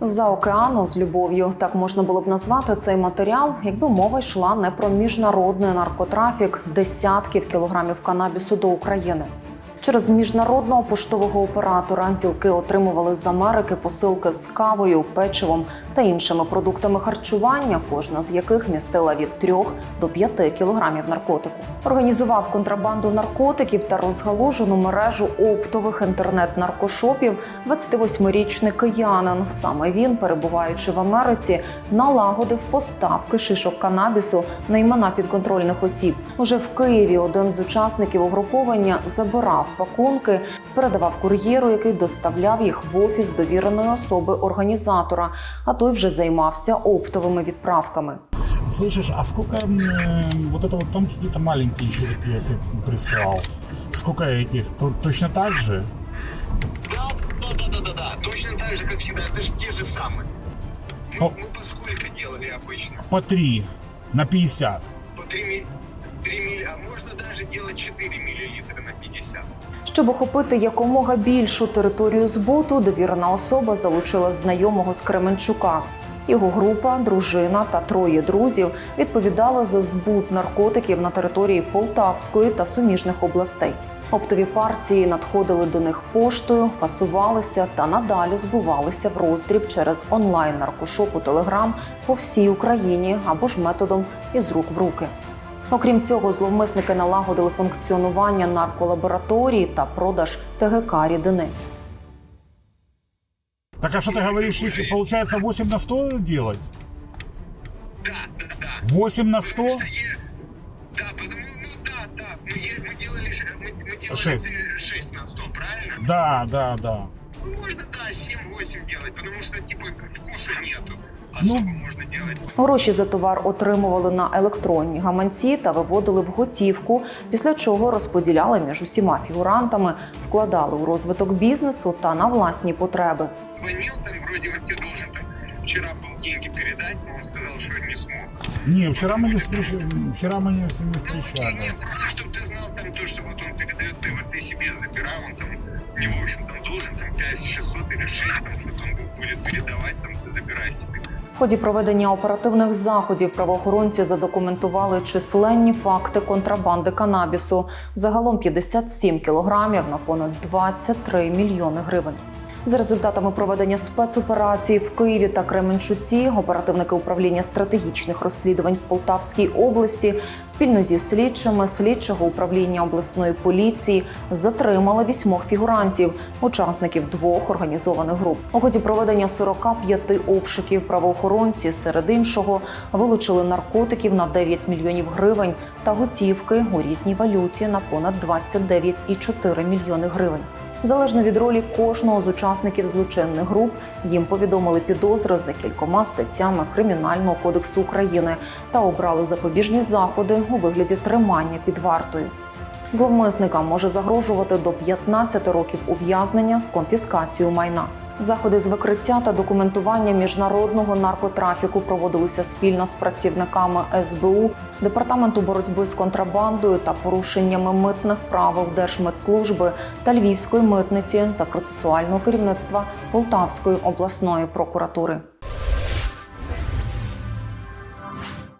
За океану з любов'ю так можна було б назвати цей матеріал, якби мова йшла не про міжнародний наркотрафік десятків кілограмів канабісу до України. Через міжнародного поштового оператора ділки отримували з Америки посилки з кавою, печивом та іншими продуктами харчування, кожна з яких містила від 3 до 5 кілограмів наркотику. Організував контрабанду наркотиків та розгалужену мережу оптових інтернет-наркошопів 28-річний киянин. Саме він, перебуваючи в Америці, налагодив поставки шишок канабісу на імена підконтрольних осіб. Уже в Києві один з учасників угруповання забирав пакунки, передавав кур'єру, який доставляв їх в офіс довіреної особи організатора. А той вже займався оптовими відправками. Слышишь, а сколько м, э, вот это вот там какие-то маленькие еще такие ты прислал? Сколько этих? То- точно так же? Да, да, да, да, да, да. Точно так же, как всегда. Это же те же самые. Мы, О. мы по сколько делали обычно? По три на 50. По 3, миль, 3 миль, а можно даже делать 4 миллилитра на 50. Щоб охопити якомога більшу територію збуту, довірена особа залучила знайомого з Кременчука. Його група, дружина та троє друзів відповідали за збут наркотиків на території Полтавської та суміжних областей. Оптові партії надходили до них поштою, фасувалися та надалі збувалися в роздріб через онлайн наркошопу Телеграм по всій Україні або ж методом із рук в руки. Окрім цього, зловмисники налагодили функціонування нарколабораторії та продаж ТГК рідини. Так а что ты говоришь, их получается 8 на 100 делать? Да, да, да. 8 на 100? Потому что е- Да, потому ну да, да. Мы, е- мы делали, ш- мы, мы делали Шесть. 6 на 100, правильно? Да, да, да. Ну, можно, да, 7-8 делать, потому что, типа, вкуса нету. Ну. Особо можно делать. Гроші за товар отримували на електронні гаманці та виводили в готівку, після чого розподіляли між усіма фігурантами, вкладали у розвиток бізнесу та на власні потреби. Звонил там, вроде вот тебе должен там вчера был деньги передать, но он сказал, что не смог. Не, вчера мы не встречали. Вчера мы не, с- не Ну, окей, встречались. нет, просто чтобы ты знал там то, что вот он передает, ты вот ты себе забирал, он там, не в общем, там должен там 5 600 или 6, там что там будет передавать, там ты забираешь тебе. В ході проведення оперативних заходів правоохоронці задокументували численні факти контрабанди канабісу. Загалом 57 кілограмів на понад 23 мільйони гривень. За результатами проведення спецоперації в Києві та Кременчуці оперативники управління стратегічних розслідувань в Полтавській області спільно зі слідчими слідчого управління обласної поліції затримали вісьмох фігурантів, учасників двох організованих груп. У ході проведення 45 обшуків правоохоронці серед іншого вилучили наркотиків на 9 мільйонів гривень та готівки у різній валюті на понад 29,4 мільйони гривень. Залежно від ролі кожного з учасників злочинних груп, їм повідомили підозри за кількома статтями Кримінального кодексу України та обрали запобіжні заходи у вигляді тримання під вартою. Зловмисникам може загрожувати до 15 років ув'язнення з конфіскацією майна. Заходи з викриття та документування міжнародного наркотрафіку проводилися спільно з працівниками СБУ, департаменту боротьби з контрабандою та порушеннями митних правил Держмитслужби та Львівської митниці за процесуального керівництва Полтавської обласної прокуратури.